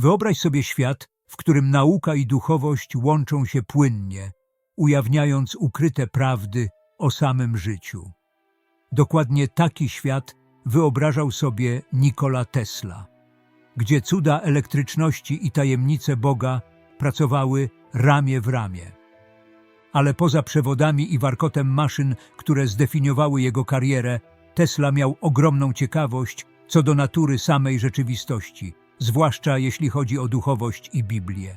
Wyobraź sobie świat, w którym nauka i duchowość łączą się płynnie, ujawniając ukryte prawdy o samym życiu. Dokładnie taki świat wyobrażał sobie Nikola Tesla, gdzie cuda elektryczności i tajemnice Boga pracowały ramię w ramię. Ale poza przewodami i warkotem maszyn, które zdefiniowały jego karierę, Tesla miał ogromną ciekawość co do natury samej rzeczywistości, zwłaszcza jeśli chodzi o duchowość i Biblię.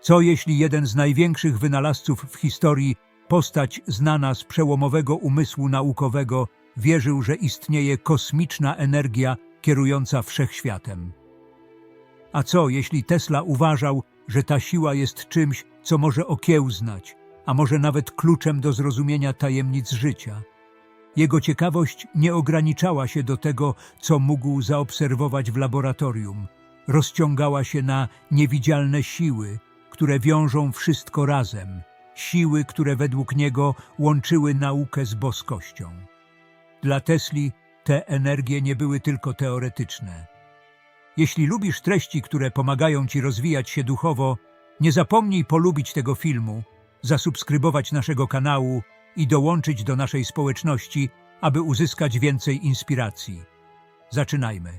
Co jeśli jeden z największych wynalazców w historii, postać znana z przełomowego umysłu naukowego, wierzył, że istnieje kosmiczna energia kierująca wszechświatem? A co jeśli Tesla uważał, że ta siła jest czymś, co może okiełznać, a może nawet kluczem do zrozumienia tajemnic życia? Jego ciekawość nie ograniczała się do tego, co mógł zaobserwować w laboratorium. Rozciągała się na niewidzialne siły, które wiążą wszystko razem. Siły, które według niego łączyły naukę z boskością. Dla Tesli te energie nie były tylko teoretyczne. Jeśli lubisz treści, które pomagają ci rozwijać się duchowo, nie zapomnij polubić tego filmu, zasubskrybować naszego kanału i dołączyć do naszej społeczności, aby uzyskać więcej inspiracji. Zaczynajmy.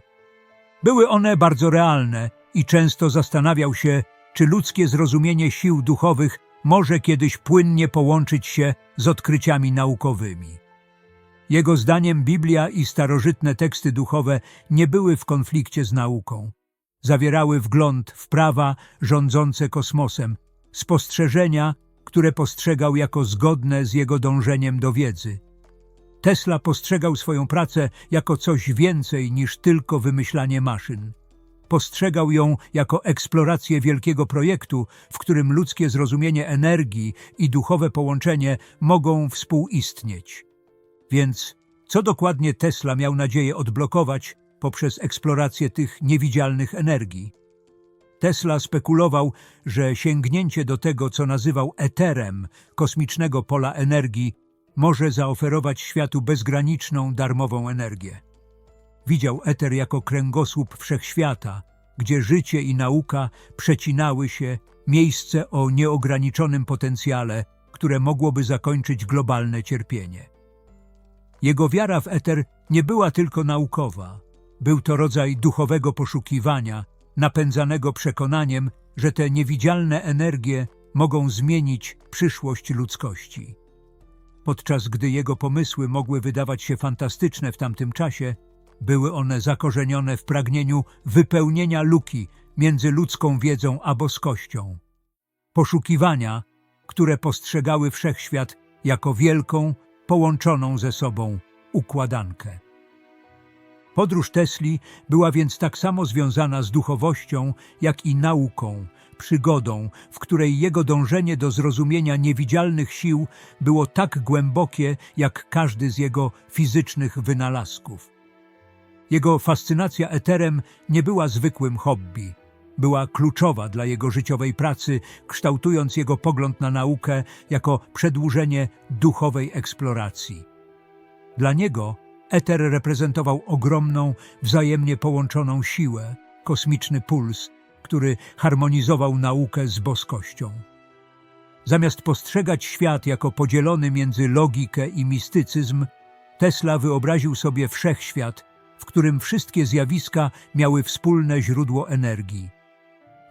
Były one bardzo realne i często zastanawiał się, czy ludzkie zrozumienie sił duchowych może kiedyś płynnie połączyć się z odkryciami naukowymi. Jego zdaniem Biblia i starożytne teksty duchowe nie były w konflikcie z nauką. Zawierały wgląd w prawa rządzące kosmosem, spostrzeżenia, które postrzegał jako zgodne z jego dążeniem do wiedzy. Tesla postrzegał swoją pracę jako coś więcej niż tylko wymyślanie maszyn. Postrzegał ją jako eksplorację wielkiego projektu, w którym ludzkie zrozumienie energii i duchowe połączenie mogą współistnieć. Więc co dokładnie Tesla miał nadzieję odblokować poprzez eksplorację tych niewidzialnych energii? Tesla spekulował, że sięgnięcie do tego, co nazywał eterem kosmicznego pola energii, może zaoferować światu bezgraniczną, darmową energię. Widział eter jako kręgosłup wszechświata, gdzie życie i nauka przecinały się, miejsce o nieograniczonym potencjale, które mogłoby zakończyć globalne cierpienie. Jego wiara w eter nie była tylko naukowa. Był to rodzaj duchowego poszukiwania, napędzanego przekonaniem, że te niewidzialne energie mogą zmienić przyszłość ludzkości. Podczas gdy jego pomysły mogły wydawać się fantastyczne w tamtym czasie, były one zakorzenione w pragnieniu wypełnienia luki między ludzką wiedzą a boskością. Poszukiwania, które postrzegały wszechświat jako wielką, połączoną ze sobą układankę. Podróż Tesli była więc tak samo związana z duchowością, jak i nauką, przygodą, w której jego dążenie do zrozumienia niewidzialnych sił było tak głębokie, jak każdy z jego fizycznych wynalazków. Jego fascynacja eterem nie była zwykłym hobby. Była kluczowa dla jego życiowej pracy, kształtując jego pogląd na naukę jako przedłużenie duchowej eksploracji. Dla niego eter reprezentował ogromną, wzajemnie połączoną siłę, kosmiczny puls, który harmonizował naukę z boskością. Zamiast postrzegać świat jako podzielony między logikę i mistycyzm, Tesla wyobraził sobie wszechświat, w którym wszystkie zjawiska miały wspólne źródło energii.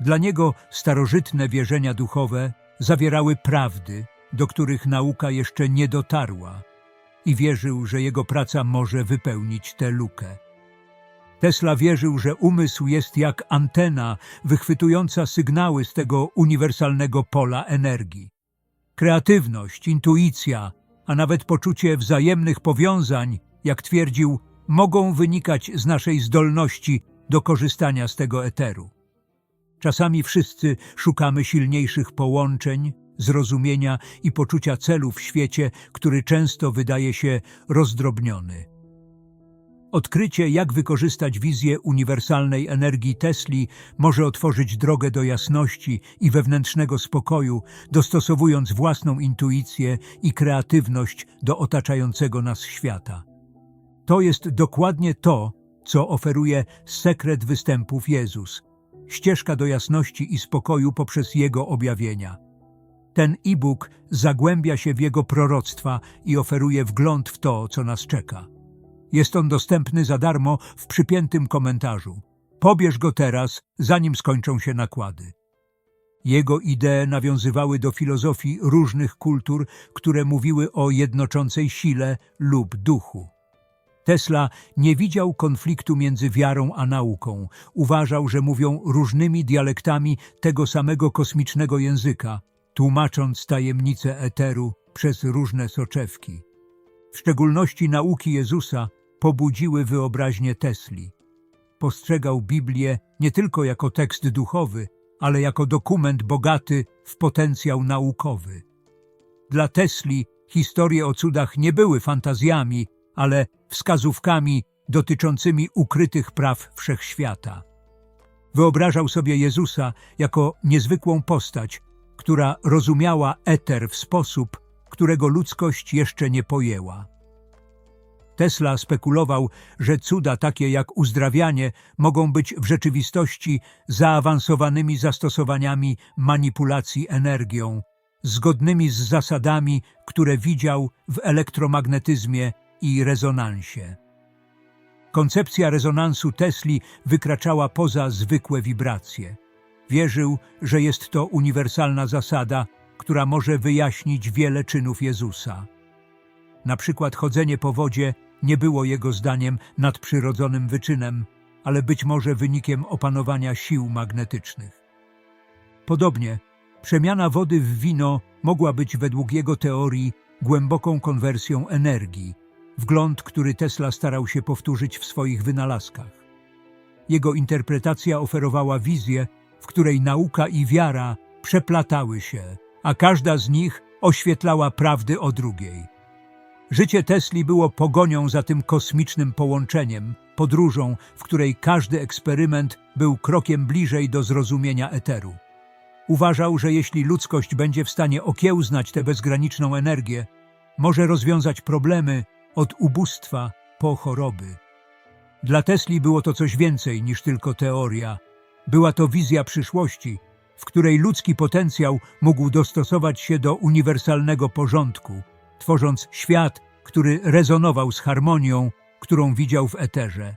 Dla niego starożytne wierzenia duchowe zawierały prawdy, do których nauka jeszcze nie dotarła i wierzył, że jego praca może wypełnić tę lukę. Tesla wierzył, że umysł jest jak antena wychwytująca sygnały z tego uniwersalnego pola energii. Kreatywność, intuicja, a nawet poczucie wzajemnych powiązań, jak twierdził, mogą wynikać z naszej zdolności do korzystania z tego eteru. Czasami wszyscy szukamy silniejszych połączeń, zrozumienia i poczucia celu w świecie, który często wydaje się rozdrobniony. Odkrycie, jak wykorzystać wizję uniwersalnej energii Tesli, może otworzyć drogę do jasności i wewnętrznego spokoju, dostosowując własną intuicję i kreatywność do otaczającego nas świata. To jest dokładnie to, co oferuje sekret występów Jezus. ścieżka do jasności i spokoju poprzez Jego objawienia. Ten e-book zagłębia się w Jego proroctwa i oferuje wgląd w to, co nas czeka. Jest on dostępny za darmo w przypiętym komentarzu. Pobierz go teraz, zanim skończą się nakłady. Jego idee nawiązywały do filozofii różnych kultur, które mówiły o jednoczącej sile lub duchu. Tesla nie widział konfliktu między wiarą a nauką. Uważał, że mówią różnymi dialektami tego samego kosmicznego języka, tłumacząc tajemnice eteru przez różne soczewki. W szczególności nauki Jezusa pobudziły wyobraźnię Tesli. Postrzegał Biblię nie tylko jako tekst duchowy, ale jako dokument bogaty w potencjał naukowy. Dla Tesli historie o cudach nie były fantazjami, ale wskazówkami dotyczącymi ukrytych praw wszechświata. Wyobrażał sobie Jezusa jako niezwykłą postać, która rozumiała eter w sposób, którego ludzkość jeszcze nie pojęła. Tesla spekulował, że cuda takie jak uzdrawianie mogą być w rzeczywistości zaawansowanymi zastosowaniami manipulacji energią, zgodnymi z zasadami, które widział w elektromagnetyzmie i rezonansie. Koncepcja rezonansu Tesli wykraczała poza zwykłe wibracje. Wierzył, że jest to uniwersalna zasada, która może wyjaśnić wiele czynów Jezusa. Na przykład chodzenie po wodzie nie było jego zdaniem nadprzyrodzonym wyczynem, ale być może wynikiem opanowania sił magnetycznych. Podobnie, przemiana wody w wino mogła być według jego teorii głęboką konwersją energii, wgląd, który Tesla starał się powtórzyć w swoich wynalazkach. Jego interpretacja oferowała wizję, w której nauka i wiara przeplatały się, a każda z nich oświetlała prawdy o drugiej. Życie Tesli było pogonią za tym kosmicznym połączeniem, podróżą, w której każdy eksperyment był krokiem bliżej do zrozumienia eteru. Uważał, że jeśli ludzkość będzie w stanie okiełznać tę bezgraniczną energię, może rozwiązać problemy od ubóstwa po choroby. Dla Tesli było to coś więcej niż tylko teoria. Była to wizja przyszłości, w której ludzki potencjał mógł dostosować się do uniwersalnego porządku, tworząc świat, który rezonował z harmonią, którą widział w eterze.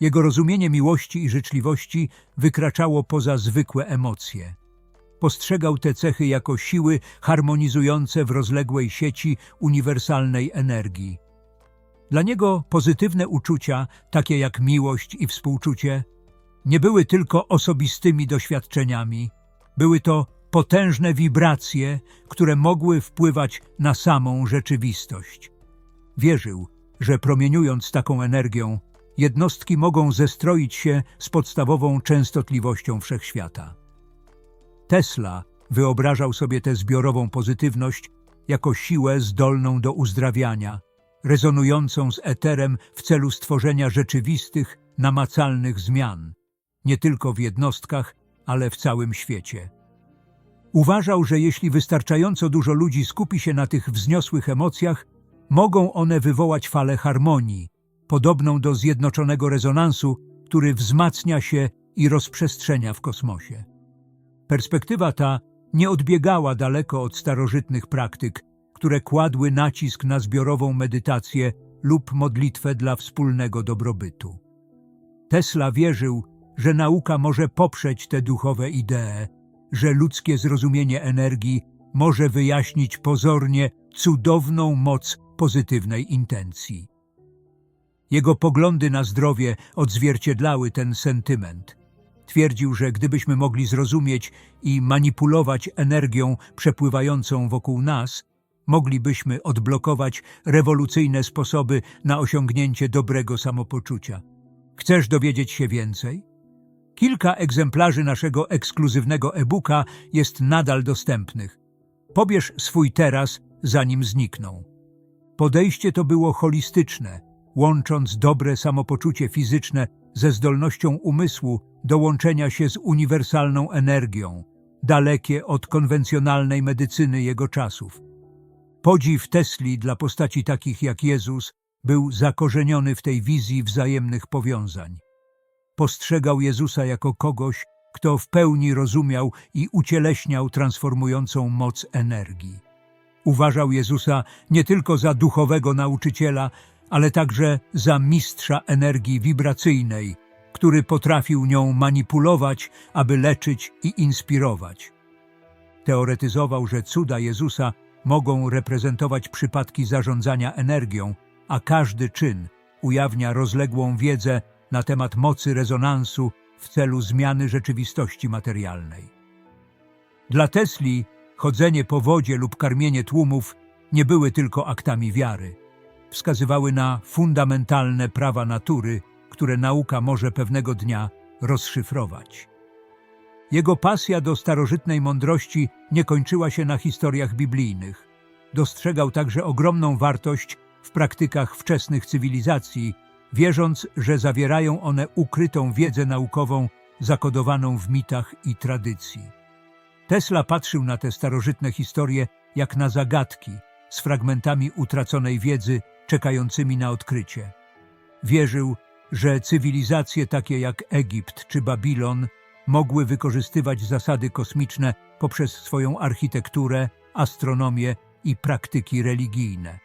Jego rozumienie miłości i życzliwości wykraczało poza zwykłe emocje. Postrzegał te cechy jako siły harmonizujące w rozległej sieci uniwersalnej energii. Dla niego pozytywne uczucia, takie jak miłość i współczucie, nie były tylko osobistymi doświadczeniami, były to potężne wibracje, które mogły wpływać na samą rzeczywistość. Wierzył, że promieniując taką energią, jednostki mogą zestroić się z podstawową częstotliwością wszechświata. Tesla wyobrażał sobie tę zbiorową pozytywność jako siłę zdolną do uzdrawiania, rezonującą z eterem w celu stworzenia rzeczywistych, namacalnych zmian, nie tylko w jednostkach, ale w całym świecie. Uważał, że jeśli wystarczająco dużo ludzi skupi się na tych wzniosłych emocjach, mogą one wywołać falę harmonii, podobną do zjednoczonego rezonansu, który wzmacnia się i rozprzestrzenia w kosmosie. Perspektywa ta nie odbiegała daleko od starożytnych praktyk, które kładły nacisk na zbiorową medytację lub modlitwę dla wspólnego dobrobytu. Tesla wierzył, że nauka może poprzeć te duchowe idee, że ludzkie zrozumienie energii może wyjaśnić pozornie cudowną moc pozytywnej intencji. Jego poglądy na zdrowie odzwierciedlały ten sentyment. Twierdził, że gdybyśmy mogli zrozumieć i manipulować energią przepływającą wokół nas, moglibyśmy odblokować rewolucyjne sposoby na osiągnięcie dobrego samopoczucia. Chcesz dowiedzieć się więcej? Kilka egzemplarzy naszego ekskluzywnego e-booka jest nadal dostępnych. Pobierz swój teraz, zanim znikną. Podejście to było holistyczne, łącząc dobre samopoczucie fizyczne ze zdolnością umysłu do łączenia się z uniwersalną energią, dalekie od konwencjonalnej medycyny jego czasów. Podziw Tesli dla postaci takich jak Jezus był zakorzeniony w tej wizji wzajemnych powiązań. Postrzegał Jezusa jako kogoś, kto w pełni rozumiał i ucieleśniał transformującą moc energii. Uważał Jezusa nie tylko za duchowego nauczyciela, ale także za mistrza energii wibracyjnej, który potrafił nią manipulować, aby leczyć i inspirować. Teoretyzował, że cuda Jezusa mogą reprezentować przypadki zarządzania energią, a każdy czyn ujawnia rozległą wiedzę na temat mocy rezonansu w celu zmiany rzeczywistości materialnej. Dla Tesli chodzenie po wodzie lub karmienie tłumów nie były tylko aktami wiary. Wskazywały na fundamentalne prawa natury, które nauka może pewnego dnia rozszyfrować. Jego pasja do starożytnej mądrości nie kończyła się na historiach biblijnych. Dostrzegał także ogromną wartość w praktykach wczesnych cywilizacji, wierząc, że zawierają one ukrytą wiedzę naukową zakodowaną w mitach i tradycji. Tesla patrzył na te starożytne historie jak na zagadki z fragmentami utraconej wiedzy czekającymi na odkrycie. Wierzył, że cywilizacje takie jak Egipt czy Babilon mogły wykorzystywać zasady kosmiczne poprzez swoją architekturę, astronomię i praktyki religijne.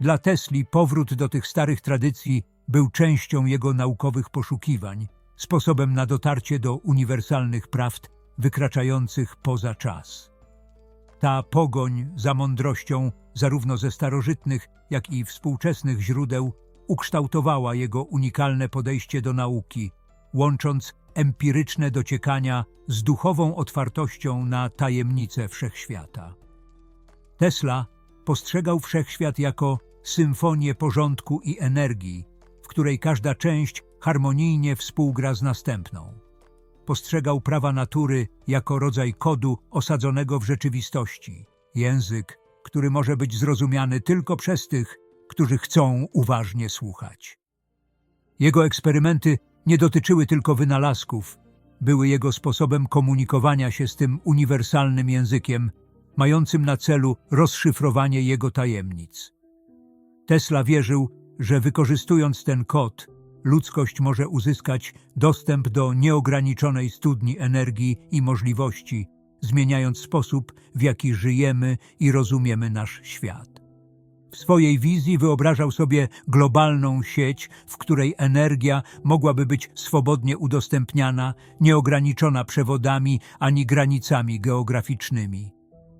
Dla Tesli powrót do tych starych tradycji był częścią jego naukowych poszukiwań, sposobem na dotarcie do uniwersalnych prawd wykraczających poza czas. Ta pogoń za mądrością zarówno ze starożytnych, jak i współczesnych źródeł ukształtowała jego unikalne podejście do nauki, łącząc empiryczne dociekania z duchową otwartością na tajemnice wszechświata. Tesla postrzegał wszechświat jako symfonię porządku i energii, której każda część harmonijnie współgra z następną. Postrzegał prawa natury jako rodzaj kodu osadzonego w rzeczywistości, język, który może być zrozumiany tylko przez tych, którzy chcą uważnie słuchać. Jego eksperymenty nie dotyczyły tylko wynalazków, były jego sposobem komunikowania się z tym uniwersalnym językiem, mającym na celu rozszyfrowanie jego tajemnic. Tesla wierzył, że wykorzystując ten kod, ludzkość może uzyskać dostęp do nieograniczonej studni energii i możliwości, zmieniając sposób, w jaki żyjemy i rozumiemy nasz świat. W swojej wizji wyobrażał sobie globalną sieć, w której energia mogłaby być swobodnie udostępniana, nieograniczona przewodami ani granicami geograficznymi.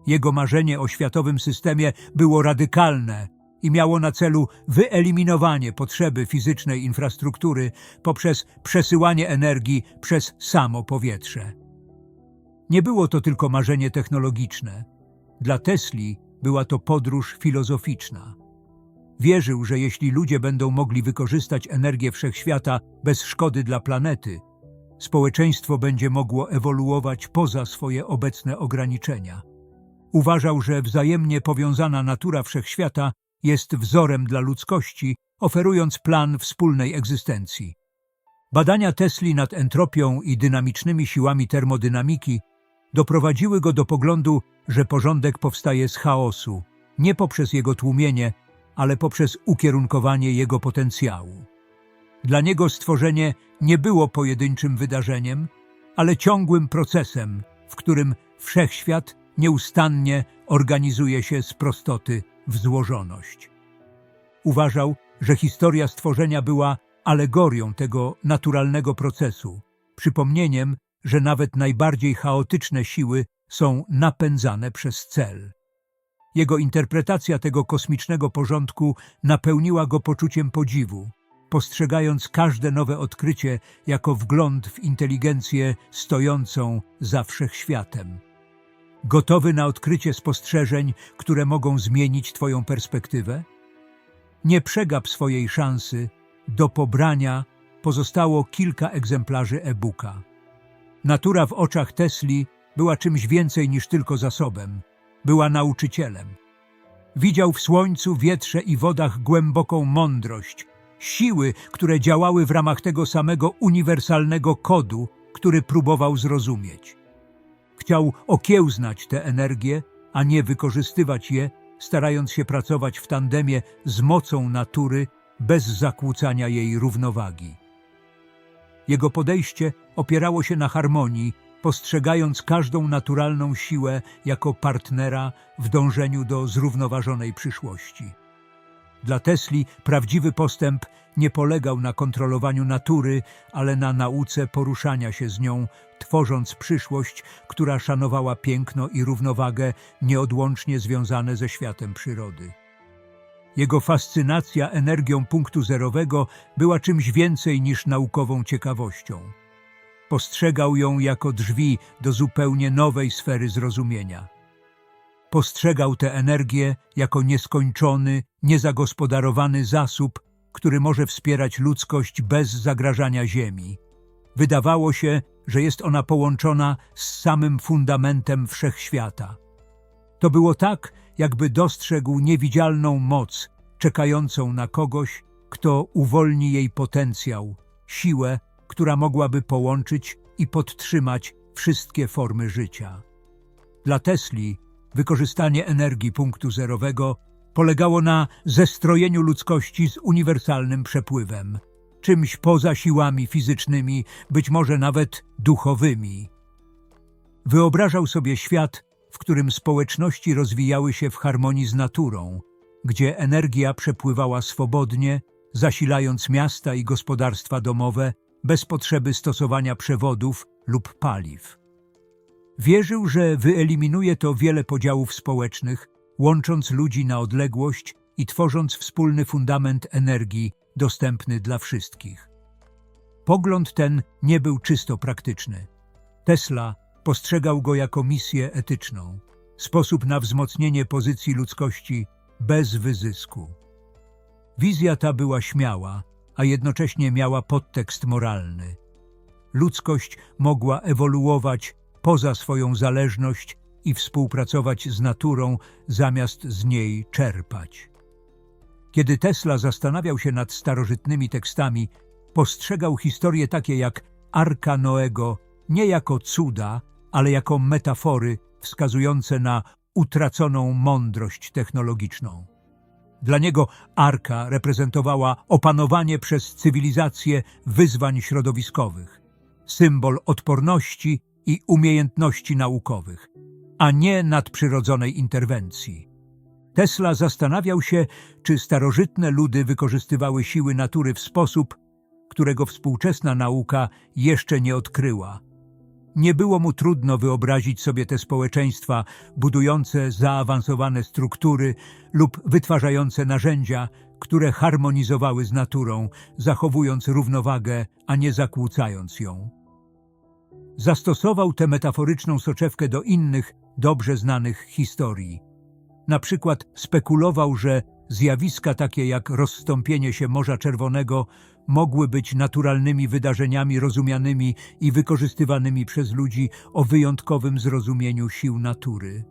Jego marzenie o światowym systemie było radykalne i miało na celu wyeliminowanie potrzeby fizycznej infrastruktury poprzez przesyłanie energii przez samo powietrze. Nie było to tylko marzenie technologiczne. Dla Tesli była to podróż filozoficzna. Wierzył, że jeśli ludzie będą mogli wykorzystać energię wszechświata bez szkody dla planety, społeczeństwo będzie mogło ewoluować poza swoje obecne ograniczenia. Uważał, że wzajemnie powiązana natura wszechświata jest wzorem dla ludzkości, oferując plan wspólnej egzystencji. Badania Tesli nad entropią i dynamicznymi siłami termodynamiki doprowadziły go do poglądu, że porządek powstaje z chaosu, nie poprzez jego tłumienie, ale poprzez ukierunkowanie jego potencjału. Dla niego stworzenie nie było pojedynczym wydarzeniem, ale ciągłym procesem, w którym wszechświat nieustannie organizuje się z prostoty w złożoność. Uważał, że historia stworzenia była alegorią tego naturalnego procesu, przypomnieniem, że nawet najbardziej chaotyczne siły są napędzane przez cel. Jego interpretacja tego kosmicznego porządku napełniła go poczuciem podziwu, postrzegając każde nowe odkrycie jako wgląd w inteligencję stojącą za wszechświatem. Gotowy na odkrycie spostrzeżeń, które mogą zmienić Twoją perspektywę? Nie przegap swojej szansy. Do pobrania pozostało kilka egzemplarzy e-booka. Natura w oczach Tesli była czymś więcej niż tylko zasobem. Była nauczycielem. Widział w słońcu, wietrze i wodach głęboką mądrość, siły, które działały w ramach tego samego uniwersalnego kodu, który próbował zrozumieć. Chciał okiełznać tę energię, a nie wykorzystywać je, starając się pracować w tandemie z mocą natury bez zakłócania jej równowagi. Jego podejście opierało się na harmonii, postrzegając każdą naturalną siłę jako partnera w dążeniu do zrównoważonej przyszłości. Dla Tesli prawdziwy postęp nie polegał na kontrolowaniu natury, ale na nauce poruszania się z nią, tworząc przyszłość, która szanowała piękno i równowagę nieodłącznie związane ze światem przyrody. Jego fascynacja energią punktu zerowego była czymś więcej niż naukową ciekawością. Postrzegał ją jako drzwi do zupełnie nowej sfery zrozumienia. Postrzegał tę energię jako nieskończony, niezagospodarowany zasób, który może wspierać ludzkość bez zagrażania Ziemi. Wydawało się, że jest ona połączona z samym fundamentem wszechświata. To było tak, jakby dostrzegł niewidzialną moc czekającą na kogoś, kto uwolni jej potencjał, siłę, która mogłaby połączyć i podtrzymać wszystkie formy życia. Dla Tesli wykorzystanie energii punktu zerowego polegało na zestrojeniu ludzkości z uniwersalnym przepływem, czymś poza siłami fizycznymi, być może nawet duchowymi. Wyobrażał sobie świat, w którym społeczności rozwijały się w harmonii z naturą, gdzie energia przepływała swobodnie, zasilając miasta i gospodarstwa domowe bez potrzeby stosowania przewodów lub paliw. Wierzył, że wyeliminuje to wiele podziałów społecznych, łącząc ludzi na odległość i tworząc wspólny fundament energii dostępny dla wszystkich. Pogląd ten nie był czysto praktyczny. Tesla postrzegał go jako misję etyczną, sposób na wzmocnienie pozycji ludzkości bez wyzysku. Wizja ta była śmiała, a jednocześnie miała podtekst moralny. Ludzkość mogła ewoluować poza swoją zależność i współpracować z naturą, zamiast z niej czerpać. Kiedy Tesla zastanawiał się nad starożytnymi tekstami, postrzegał historie takie jak Arka Noego nie jako cuda, ale jako metafory wskazujące na utraconą mądrość technologiczną. Dla niego Arka reprezentowała opanowanie przez cywilizację wyzwań środowiskowych, symbol odporności i umiejętności naukowych, a nie nadprzyrodzonej interwencji. Tesla zastanawiał się, czy starożytne ludy wykorzystywały siły natury w sposób, którego współczesna nauka jeszcze nie odkryła. Nie było mu trudno wyobrazić sobie te społeczeństwa budujące zaawansowane struktury lub wytwarzające narzędzia, które harmonizowały z naturą, zachowując równowagę, a nie zakłócając ją. Zastosował tę metaforyczną soczewkę do innych, dobrze znanych historii. Na przykład spekulował, że zjawiska takie jak rozstąpienie się Morza Czerwonego mogły być naturalnymi wydarzeniami rozumianymi i wykorzystywanymi przez ludzi o wyjątkowym zrozumieniu sił natury.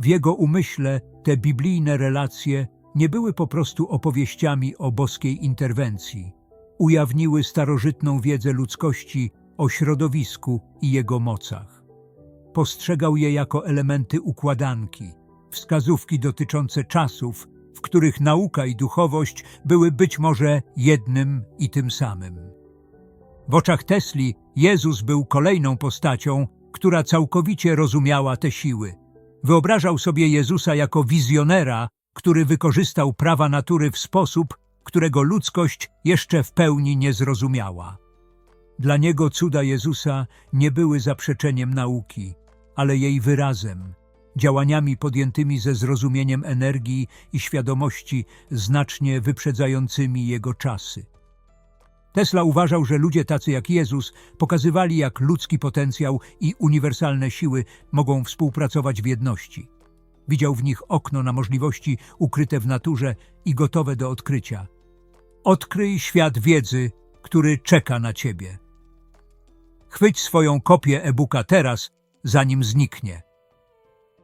W jego umyśle te biblijne relacje nie były po prostu opowieściami o boskiej interwencji. Ujawniły starożytną wiedzę ludzkości o środowisku i jego mocach. Postrzegał je jako elementy układanki, wskazówki dotyczące czasów, w których nauka i duchowość były być może jednym i tym samym. W oczach Tesli Jezus był kolejną postacią, która całkowicie rozumiała te siły. Wyobrażał sobie Jezusa jako wizjonera, który wykorzystał prawa natury w sposób, którego ludzkość jeszcze w pełni nie zrozumiała. Dla niego cuda Jezusa nie były zaprzeczeniem nauki, ale jej wyrazem, działaniami podjętymi ze zrozumieniem energii i świadomości znacznie wyprzedzającymi jego czasy. Tesla uważał, że ludzie tacy jak Jezus pokazywali, jak ludzki potencjał i uniwersalne siły mogą współpracować w jedności. Widział w nich okno na możliwości ukryte w naturze i gotowe do odkrycia. Odkryj świat wiedzy, który czeka na ciebie. Chwyć swoją kopię e-booka teraz, zanim zniknie.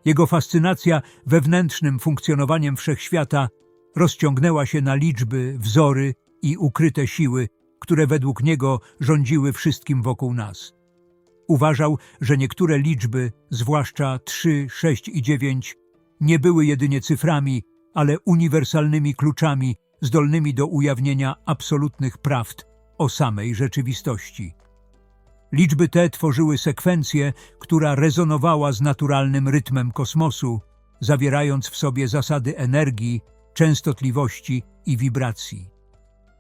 Jego fascynacja wewnętrznym funkcjonowaniem wszechświata rozciągnęła się na liczby, wzory i ukryte siły, które według niego rządziły wszystkim wokół nas. Uważał, że niektóre liczby, zwłaszcza 3, 6 i 9, nie były jedynie cyframi, ale uniwersalnymi kluczami zdolnymi do ujawnienia absolutnych prawd o samej rzeczywistości. Liczby te tworzyły sekwencję, która rezonowała z naturalnym rytmem kosmosu, zawierając w sobie zasady energii, częstotliwości i wibracji.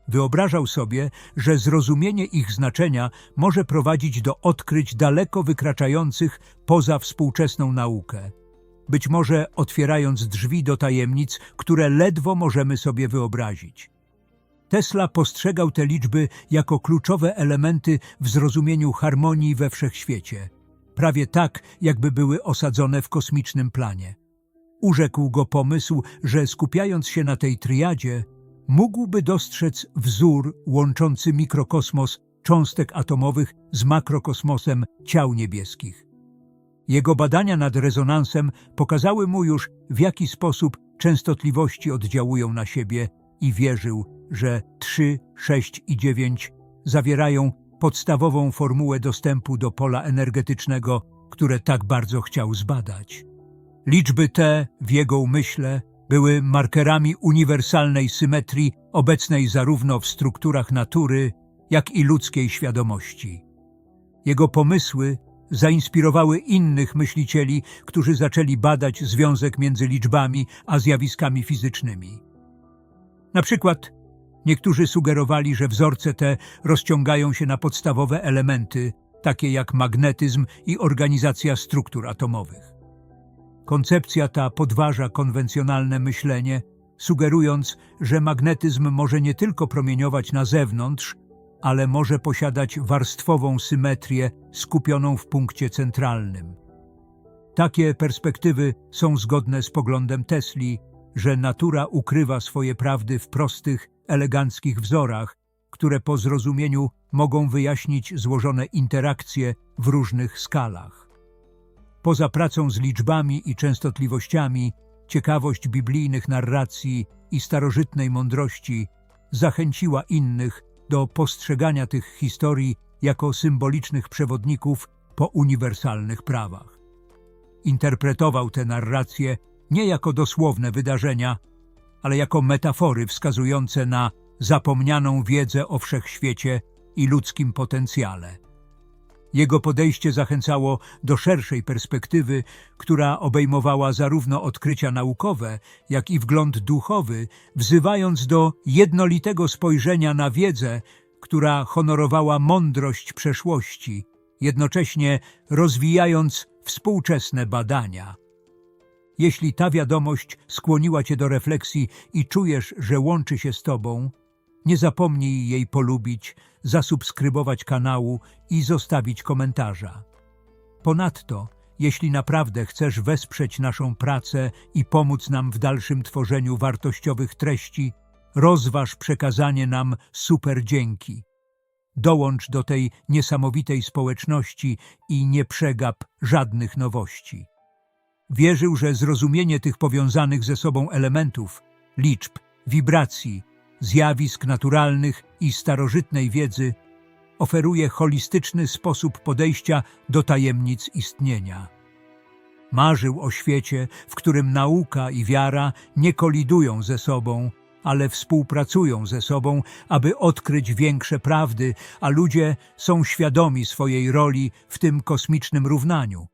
Wyobrażał sobie, że zrozumienie ich znaczenia może prowadzić do odkryć daleko wykraczających poza współczesną naukę, być może otwierając drzwi do tajemnic, które ledwo możemy sobie wyobrazić. Tesla postrzegał te liczby jako kluczowe elementy w zrozumieniu harmonii we wszechświecie, prawie tak, jakby były osadzone w kosmicznym planie. Urzekł go pomysł, że skupiając się na tej triadzie, mógłby dostrzec wzór łączący mikrokosmos cząstek atomowych z makrokosmosem ciał niebieskich. Jego badania nad rezonansem pokazały mu już, w jaki sposób częstotliwości oddziałują na siebie i wierzył, że 3, 6 i 9 zawierają podstawową formułę dostępu do pola energetycznego, które tak bardzo chciał zbadać. Liczby te w jego umyśle były markerami uniwersalnej symetrii obecnej zarówno w strukturach natury, jak i ludzkiej świadomości. Jego pomysły zainspirowały innych myślicieli, którzy zaczęli badać związek między liczbami a zjawiskami fizycznymi. Na przykład niektórzy sugerowali, że wzorce te rozciągają się na podstawowe elementy, takie jak magnetyzm i organizacja struktur atomowych. Koncepcja ta podważa konwencjonalne myślenie, sugerując, że magnetyzm może nie tylko promieniować na zewnątrz, ale może posiadać warstwową symetrię skupioną w punkcie centralnym. Takie perspektywy są zgodne z poglądem Tesli, że natura ukrywa swoje prawdy w prostych, eleganckich wzorach, które po zrozumieniu mogą wyjaśnić złożone interakcje w różnych skalach. Poza pracą z liczbami i częstotliwościami, ciekawość biblijnych narracji i starożytnej mądrości zachęciła innych do postrzegania tych historii jako symbolicznych przewodników po uniwersalnych prawach. Interpretował te narracje nie jako dosłowne wydarzenia, ale jako metafory wskazujące na zapomnianą wiedzę o wszechświecie i ludzkim potencjale. Jego podejście zachęcało do szerszej perspektywy, która obejmowała zarówno odkrycia naukowe, jak i wgląd duchowy, wzywając do jednolitego spojrzenia na wiedzę, która honorowała mądrość przeszłości, jednocześnie rozwijając współczesne badania. Jeśli ta wiadomość skłoniła cię do refleksji i czujesz, że łączy się z tobą, nie zapomnij jej polubić, zasubskrybować kanału i zostawić komentarza. Ponadto, jeśli naprawdę chcesz wesprzeć naszą pracę i pomóc nam w dalszym tworzeniu wartościowych treści, rozważ przekazanie nam super dzięki. Dołącz do tej niesamowitej społeczności i nie przegap żadnych nowości. Wierzył, że zrozumienie tych powiązanych ze sobą elementów, liczb, wibracji, zjawisk naturalnych i starożytnej wiedzy oferuje holistyczny sposób podejścia do tajemnic istnienia. Marzył o świecie, w którym nauka i wiara nie kolidują ze sobą, ale współpracują ze sobą, aby odkryć większe prawdy, a ludzie są świadomi swojej roli w tym kosmicznym równaniu.